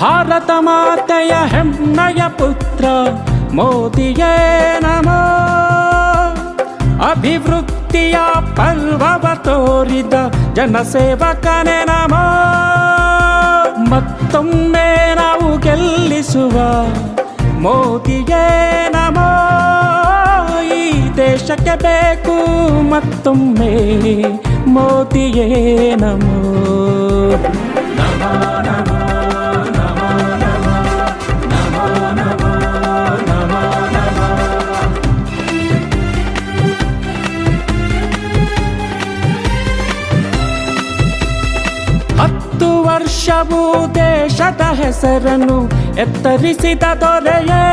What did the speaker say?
ಭಾರತ ಮಾತೆಯ ಹೆಮ್ಮೆಯ ಪುತ್ರ, ಮೋದಿಯೇ ನಮೋ. ಅಭಿವೃದ್ಧಿಯ ಪರ್ವವ ತೋರಿದ ಜನಸೇವಕನೇ ನಮೋ. ಮತ್ತೊಮ್ಮೆ ನಾವು ಗೆಲ್ಲಿಸುವ ಮೋದಿಯೇ ನಮೋ. ಈ ದೇಶಕ್ಕೆ ಬೇಕು ಮತ್ತೊಮ್ಮೆ ಮೋದಿಯೇ ನಮೋ. ವರ್ಷವೂ ದೇಶದ ಹೆಸರನ್ನು ಎತ್ತರಿಸಿದ ದೊರೆಯೇ.